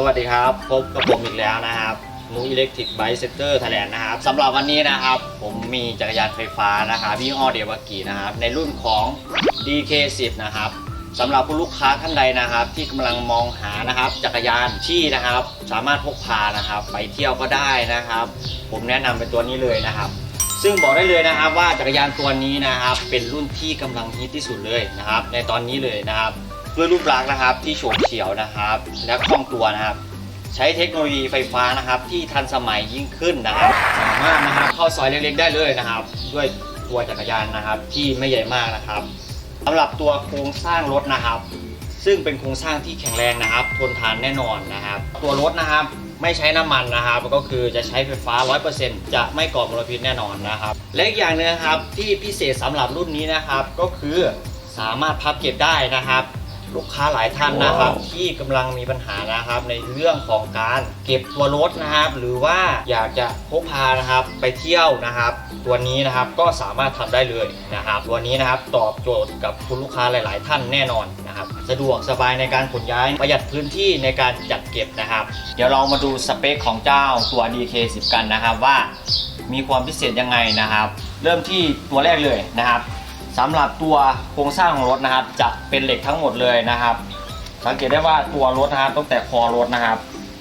สวัสดีครับ พบกับผมอีกแล้วนะครับนูอิเล็กทริกไบเซเตอร์ไทยแลนด์นะครับสำหรับวันนี้นะครับ ผมมีจักรยานไฟฟ้านะครับยี่ห้อเดวากินะครับ ในรุ่นของ DK10 นะครับสำหรับผู้ลูกค้าท่านใดนะครับ ที่กำลังมองหานะครับ จักรยานที่นะครับ สามารถพกพานะครับ ไปเที่ยวก็ได้นะครับ ผมแนะนำเป็นตัวนี้เลยนะครับซึ่งบอกได้เลยนะครับว่าจักรยานตัวนี้นะครับ เป็นรุ่นที่กำลังฮิตที่สุดเลยนะครับ ในตอนนี้เลยนะครับ ด้วยรูปลักษณ์นะครับที่โฉบเฉี่ยวนะครับ และคล่องตัวนะครับ ใช้เทคโนโลยีไฟฟ้านะครับที่ทันสมัยยิ่งขึ้นนะครับสามารถนะครับเข้าซอยเล็กๆได้เลยนะครับ ด้วยตัวจักรยานนะครับที่ไม่ใหญ่มากนะครับสำหรับตัวโครงสร้างรถนะครับ ซึ่งเป็นโครงสร้างที่แข็งแรงนะครับ ทนทานแน่นอนนะครับ ตัวรถนะครับไม่ใช้น้ำมันนะครับก็คือจะใช้ไฟฟ้า 100%จะไม่ก่อมลพิษแน่นอนนะครับ และอีกอย่างหนึงครับที่พิเศษสำหรับรุ่นนี้นะครับ ก็คือสามารถพับเก็บได้นะครับ ลูกค้าหลายท่านนะครับ ที่กำลังมีปัญหานะครับ ในเรื่องของการเก็บตัวรถนะครับ หรือว่าอยากจะพกพานะครับไปเที่ยวนะครับ ตัวนี้นะครับก็สามารถทำได้เลยนะครับ ตัวนี้นะครับตอบโจทย์กับคุณลูกค้าหลาย ๆ ท่านแน่นอนนะครับ สะดวกสบายในการขนย้ายประหยัดพื้นที่ในการจัดเก็บนะครับ เดี๋ยวเรามาดูสเปคของเจ้าตัว DK10 กันนะครับว่ามีความพิเศษยังไงนะครับ เริ่มที่ตัวแรกเลยนะครับ สำหรับตัวโครงสร้างของรถนะครับ จะเป็นเหล็กทั้งหมดเลยนะครับ สังเกตได้ว่าตัวรถนะครับตั้งแต่คอรถนะครับ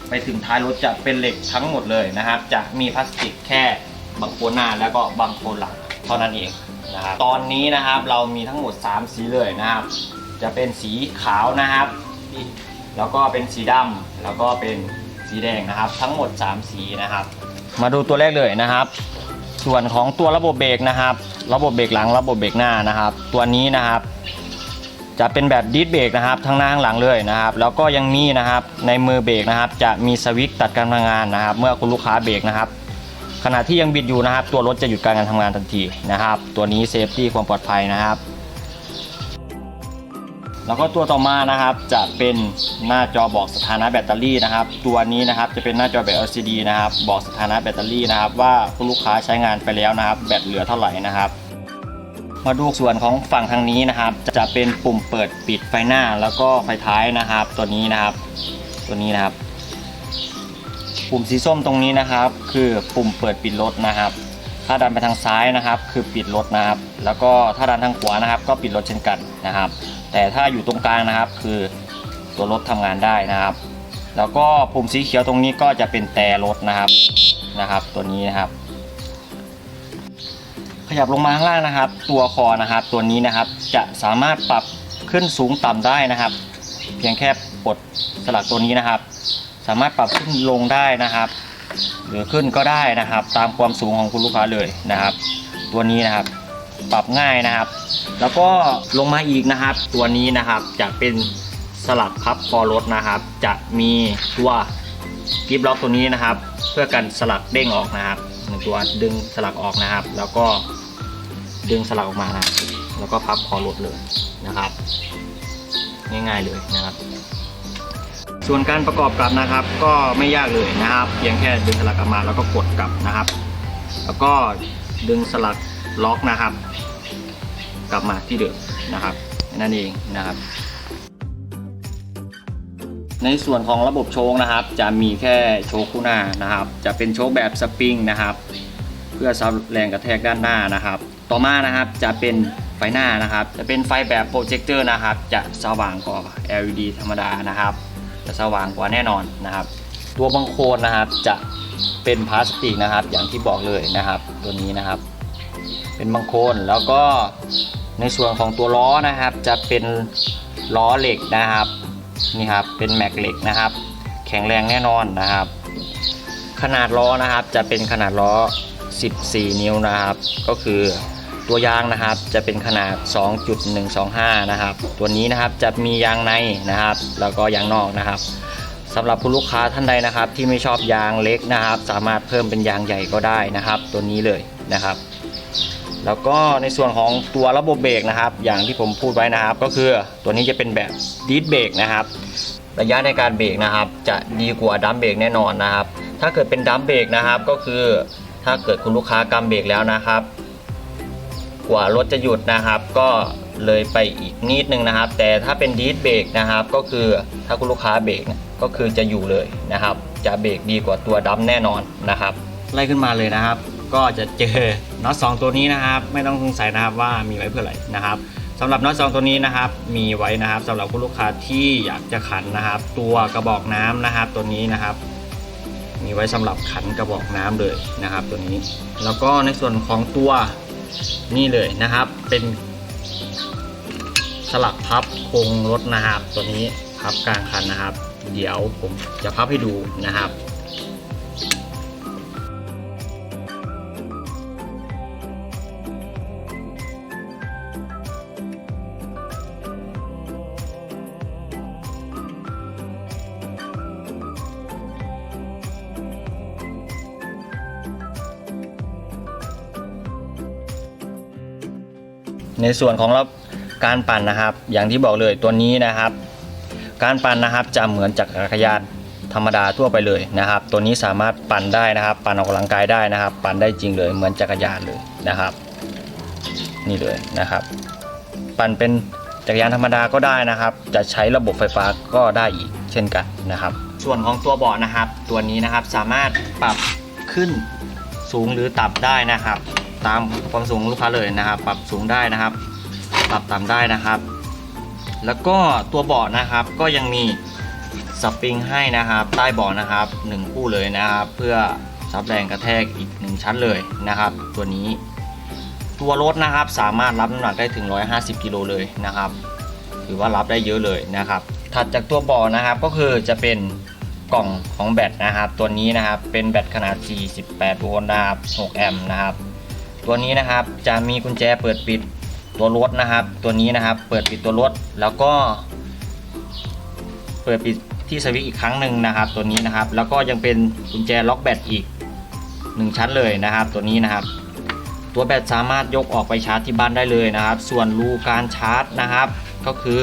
ไปถึงท้ายรถจะเป็นเหล็กทั้งหมดเลยนะครับ จะมีพลาสติกแค่บางโคนหน้าแล้วก็บางโคนหลังเท่านั้นเองนะครับตอนนี้นะครับเรามีทั้งหมด 3 สีเลยนะครับ จะเป็นสีขาวนะครับ แล้วก็เป็นสีดำแล้วก็เป็นสีแดงนะครับ ทั้งหมด 3 สีนะครับ มาดูตัวแรกเลยนะครับ ส่วนของตัวระบบเบรกนะครับ ระบบเบรกหลังระบบเบรกหน้านะครับ ตัวนี้นะครับ จะเป็นแบบดิสเบรกนะครับทั้งหน้าทั้งหลังเลยนะครับ แล้วก็ยังมีนะครับในมือเบรกนะครับ จะมีสวิตช์ตัดการทำงานนะครับ เมื่อคุณลูกค้าเบรกนะครับ ขณะที่ยังบิดอยู่นะครับ ตัวรถจะหยุดการทำงานทันทีนะครับ ตัวนี้เซฟตี้ความปลอดภัยนะครับ แล้วก็ตัวต่อมานะครับจะเป็นหน้าจอบอกสถานะแบตเตอรี่นะครับ ตัวนี้นะครับจะเป็นหน้าจอแบบ LCD นะครับ บอกสถานะแบตเตอรี่นะครับ ว่าคุณลูกค้าใช้งานไปแล้วนะครับ แบตเหลือเท่าไหร่นะครับ มาดูส่วนของฝั่งทางนี้นะครับ จะเป็นปุ่มเปิดปิดไฟหน้าแล้วก็ไฟท้ายนะครับ ตัวนี้นะครับ ตัวนี้นะครับ ปุ่มสีส้มตรงนี้นะครับ คือปุ่มเปิดปิดรถนะครับ ถ้าดันไปทางซ้ายนะครับ คือปิดรถนะครับ แล้วก็ถ้าดันทางขวานะครับ ก็ปิดรถเช่นกันนะครับ แต่ถ้าอยู่ตรงกลางนะครับ คือตัวรถทำงานได้นะครับ แล้วก็ปุ่มสีเขียวตรงนี้ก็จะเป็นแต่รถนะครับนะครับ ตัวนี้นะครับ ขยับลงมาข้างล่างนะครับ ตัวคอนะครับ ตัวนี้นะครับจะสามารถปรับขึ้นสูงต่ำได้นะครับ เพียงแค่กดสลักตัวนี้นะครับ สามารถปรับขึ้นลงได้นะครับหรือขึ้นก็ได้นะครับ ตามความสูงของคุณลูกค้าเลยนะครับ ตัวนี้นะครับ ปรับง่ายนะครับ แล้วก็ลงมาอีกนะครับ ตัวนี้นะครับจะเป็นสลักพับคอรถนะครับ จะมีตัวกิฟล็อกตัวนี้นะครับ เพื่อกันสลักเด้งออกนะครับหนึ่งตัวดึงสลักออกนะครับ แล้วก็ดึงสลักออกมานะแล้วก็พับคอรถเลยนะครับ ง่ายๆเลยนะครับ ส่วนการประกอบกลับนะครับ ก็ไม่ยากเลยนะครับเพียงแค่ดึงสลักออกมาแล้วก็กดกลับนะครับ แล้วก็ดึงสลักล็อกนะครับ กลับมาที่เดิมนะครับนั่นเองนะครับ ในส่วนของระบบโชคนะครับ จะมีแค่โชคคู่หน้านะครับ จะเป็นโชคแบบสปริงนะครับ เพื่อซับแรงกระแทกด้านหน้านะครับ ต่อมานะครับจะเป็นไฟหน้านะครับ จะเป็นไฟแบบโปรเจคเตอร์นะครับ จะสว่างกว่า LED ธรรมดานะครับ จะสว่างกว่าแน่นอนนะครับ ตัวบังโคลนนะครับจะเป็นพลาสติกนะครับ อย่างที่บอกเลยนะครับ ตัวนี้นะครับ เป็นบังโคลนแล้วก็ในส่วนของตัวล้อนะครับ จะเป็นล้อเหล็กนะครับนี่ครับเป็นแม็กเหล็กนะครับ แข็งแรงแน่นอนนะครับ ขนาดล้อนะครับจะเป็นขนาดล้อ 14 นิ้วนะครับ ก็คือตัวยางนะครับจะเป็นขนาด 2.125 นะครับ ตัวนี้นะครับจะมียางในนะครับ แล้วก็ยางนอกนะครับสำหรับผู้ลูกค้าท่านใดนะครับ ที่ไม่ชอบยางเล็กนะครับ สามารถเพิ่มเป็นยางใหญ่ก็ได้นะครับ ตัวนี้เลยนะครับ แล้วก็ในส่วนของตัวระบบเบรกนะครับ อย่างที่ผมพูดไว้นะครับ ก็คือตัวนี้จะเป็นแบบดิสเบรกนะครับ ระยะในการเบรกนะครับ จะดีกว่าดัมเบรกแน่นอนนะครับ ถ้าเกิดเป็นดัมเบรกนะครับ ก็คือถ้าเกิดคุณลูกค้ากำเบรกแล้วนะครับ กว่ารถจะหยุดนะครับ ก็เลยไปอีกนิดนึงนะครับ แต่ถ้าเป็นดีดเบรกนะครับ ก็คือถ้าคุณลูกค้าเบรกก็คือจะอยู่เลยนะครับ จะเบรกดีกว่าตัวดัมแน่นอนนะครับ ไล่ขึ้นมาเลยนะครับ ก็จะเจอ น็อตสองตัวนี้นะครับไม่ต้องสงสัยนะครับว่ามีไว้เพื่ออะไรนะครับสำหรับน็อตสองตัวนี้นะครับมีไว้นะครับสำหรับคุณลูกค้าที่อยากจะขันนะครับ ตัวกระบอกน้ำนะครับ ตัวนี้นะครับ มีไว้สำหรับขันกระบอกน้ำเลยนะครับ ตัวนี้ แล้วก็ในส่วนของตัวนี่เลยนะครับ เป็นสลักพับโครงรถนะครับ ตัวนี้พับกลางคันนะครับ เดี๋ยวผมจะพับให้ดูนะครับ ในส่วนของระบบการปั่นนะครับ อย่างที่บอกเลยตัวนี้นะครับ การปั่นนะครับจะเหมือนจักรยานธรรมดาทั่วไปเลยนะครับ ตัวนี้สามารถปั่นได้นะครับ ปั่นออกกำลังกายได้นะครับ ปั่นได้จริงเลยเหมือนจักรยานเลยนะครับ นี่เลยนะครับ ปั่นเป็นจักรยานธรรมดาก็ได้นะครับ จะใช้ระบบไฟฟ้าก็ได้อีกเช่นกันนะครับ ส่วนของตัวเบาะนะครับ ตัวนี้นะครับสามารถปรับขึ้นสูงหรือต่ำได้นะครับ ตามความสูงลูกค้าเลยนะครับ ปรับสูงได้นะครับ ปรับต่ำได้นะครับ แล้วก็ตัวเบาะนะครับก็ยังมีสปริงให้นะครับ ใต้เบาะนะครับหนึ่งคู่เลยนะครับ เพื่อซับแรงกระแทกอีกหนึ่งชั้นเลยนะครับ ตัวนี้ตัวรถนะครับสามารถรับน้ำหนักได้ถึง 150 กิโลเลยนะครับถือว่ารับได้เยอะเลยนะครับ ถัดจากตัวเบาะนะครับก็คือจะเป็นกล่องของแบตนะครับ ตัวนี้นะครับเป็นแบตขนาด 48 โวลต์นะครับ 6 แอมป์นะครับ ตัวนี้นะครับจะมีกุญแจเปิดปิดตัวรถนะครับ ตัวนี้นะครับเปิดปิดตัวรถแล้วก็ เปิดปิดที่สวิตช์อีกครั้งหนึ่งนะครับ ตัวนี้นะครับ แล้วก็ยังเป็นกุญแจล็อกแบตอีก 1 ชั้นเลยนะครับ ตัวนี้นะครับ ตัวแบตสามารถยกออกไปชาร์จที่บ้านได้เลยนะครับ ส่วนรูการชาร์จนะครับ ก็คือ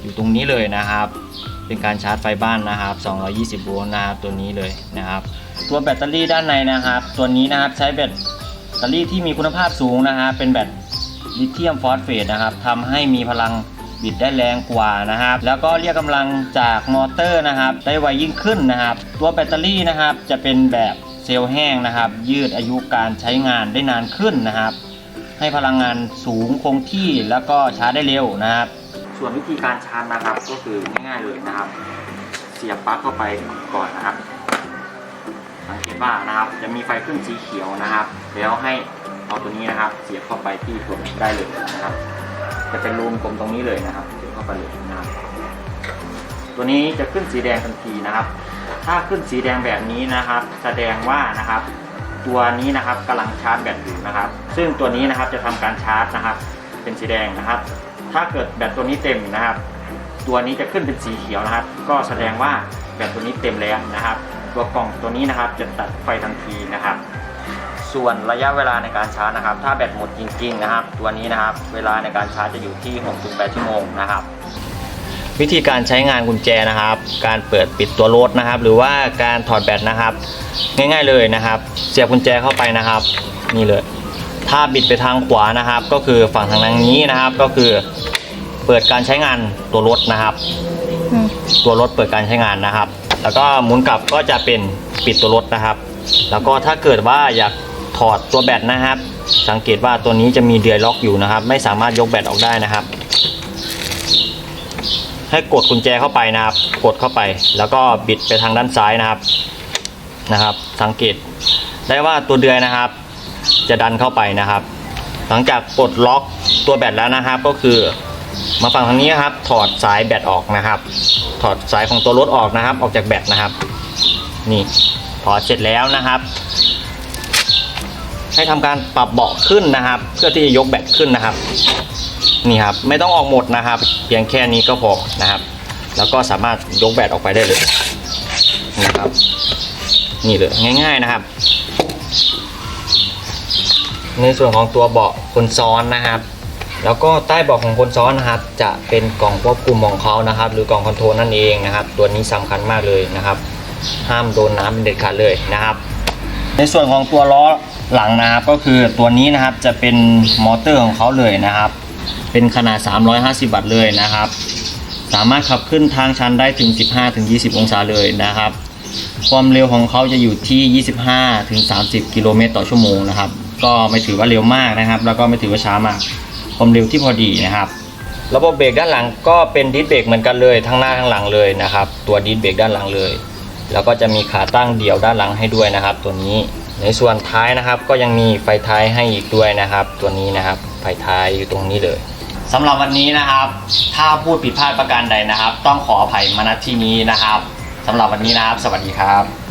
อยู่ตรงนี้เลยนะครับ เป็นการชาร์จไฟบ้านนะครับ 220 โวลต์นะครับตัวนี้เลยนะครับ ตัวแบตเตอรี่ด้านในนะครับ ตัวนี้นะครับใช้แบต ตเตอรี่ที่มีคุณภาพสูงนะครับเป็นแบตลิเธียมฟอสเฟตนะครับทำให้มีพลังบิดได้แรงกว่านะครับ แล้วก็เรียกกำลังจากมอเตอร์นะครับ ได้ไวยิ่งขึ้นนะครับ ตัวแบตเตอรี่นะครับจะเป็นแบบเซลล์แห้งนะครับ ยืดอายุการใช้งานได้นานขึ้นนะครับ ให้พลังงานสูงคงที่แล้วก็ชาร์จได้เร็วนะครับ ส่วนวิธีการชาร์จนะครับก็คือง่ายๆเลยนะครับ เสียบปลั๊กเข้าไปก่อนนะครับ สังเกตว่านะครับจะมีไฟขึ้นสีเขียวนะครับ แล้วให้เอาตัวนี้นะครับ เสียบเข้าไปที่ตัวได้เลยนะครับ จะเป็นรูมกลมตรงนี้เลยนะครับเสียบเข้าไปเลยนะครับตัวนี้จะขึ้นสีแดงทันทีนะครับ ถ้าขึ้นสีแดงแบบนี้นะครับ แสดงว่านะครับ ตัวนี้นะครับกำลังชาร์จแบตอยู่นะครับ ซึ่งตัวนี้นะครับจะทำการชาร์จนะครับ เป็นสีแดงนะครับ ถ้าเกิดแบตตัวนี้เต็มนะครับ ตัวนี้จะขึ้นเป็นสีเขียวนะครับ ก็แสดงว่าแบตตัวนี้เต็มแล้วนะครับ ตัวกล่องตัวนี้นะครับจะตัดไฟทันทีนะครับ ส่วนระยะเวลาในการชาร์จนะครับ ถ้าแบตหมดจริงๆนะครับ ตัวนี้นะครับเวลาในการชาร์จจะอยู่ที่ 6-8 ชั่วโมงนะครับวิธีการใช้งานกุญแจนะครับ การเปิดปิดตัวรถนะครับ หรือว่าการถอดแบตนะครับ ง่ายๆเลยนะครับ เสียบกุญแจเข้าไปนะครับ นี่เลย ถ้าบิดไปทางขวานะครับ ก็คือฝั่งทางนี้นะครับ ก็คือเปิดการใช้งานตัวรถนะครับอืมตัวรถเปิดการใช้งานนะครับ แล้วก็หมุนกลับก็จะเป็นปิดตัวรถนะครับ แล้วก็ถ้าเกิดว่าอยากถอดตัวแบตนะครับ สังเกตว่าตัวนี้จะมีเดือยล็อกอยู่นะครับ ไม่สามารถยกแบตออกได้นะครับ ให้กดกุญแจเข้าไปนะครับ กดเข้าไป แล้วก็บิดไปทางด้านซ้ายนะครับนะครับ สังเกตได้ว่าตัวเดือยนะครับ จะดันเข้าไปนะครับ หลังจากกดล็อกตัวแบตแล้วนะครับก็คือ มาฝั่งทางนี้นะครับ ถอดสายแบตออกนะครับ ถอดสายของตัวรถออกนะครับ ออกจากแบตนะครับ นี่ถอดเสร็จแล้วนะครับ ให้ทำการปรับเบาะขึ้นนะครับ เพื่อที่จะยกแบตขึ้นนะครับ นี่ครับ ไม่ต้องออกหมดนะครับ เพียงแค่นี้ก็พอนะครับ แล้วก็สามารถยกแบตออกไปได้เลยนะครับ นี่เลยง่าย ๆนะครับ ในส่วนของตัวเบาะคนซ้อนนะครับ แล้วก็ใต้เบาะของคนซ้อนนะครับ จะเป็นกล่องควบคุมของเขานะครับ หรือกล่องคอนโทรลนั่นเองนะครับ ตัวนี้สำคัญมากเลยนะครับ ห้ามโดนน้ำเป็นเด็ดขาดเลยนะครับ ในส่วนของตัวล้อหลังนะครับก็คือตัวนี้นะครับจะเป็นมอเตอร์ของเขาเลยนะครับ เป็นขนาด 350 วัตต์เลยนะครับ สามารถขับขึ้นทางชันได้ถึง 15-20 องศาเลยนะครับ ความเร็วของเขาจะอยู่ที่ 25-30 กิโลเมตรต่อชั่วโมงนะครับ ก็ไม่ถือว่าเร็วมากนะครับ แล้วก็ไม่ถือว่าช้ามาก ความเร็วที่พอดีนะครับ ระบบเบรกด้านหลังก็เป็นดิสเบรกเหมือนกันเลยทั้งหน้าทั้งหลังเลยนะครับ ตัวดิสเบรกด้านหลังเลย แล้วก็จะมีขาตั้งเดี่ยวด้านหลังให้ด้วยนะครับ ตัวนี้ในส่วนท้ายนะครับก็ยังมีไฟท้ายให้อีกด้วยนะครับ ตัวนี้นะครับไฟท้ายอยู่ตรงนี้เลยสำหรับวันนี้นะครับ ถ้าพูดผิดพลาดประการใดนะครับ ต้องขออภัยมาณที่นี้นะครับสำหรับวันนี้นะครับ สวัสดีครับ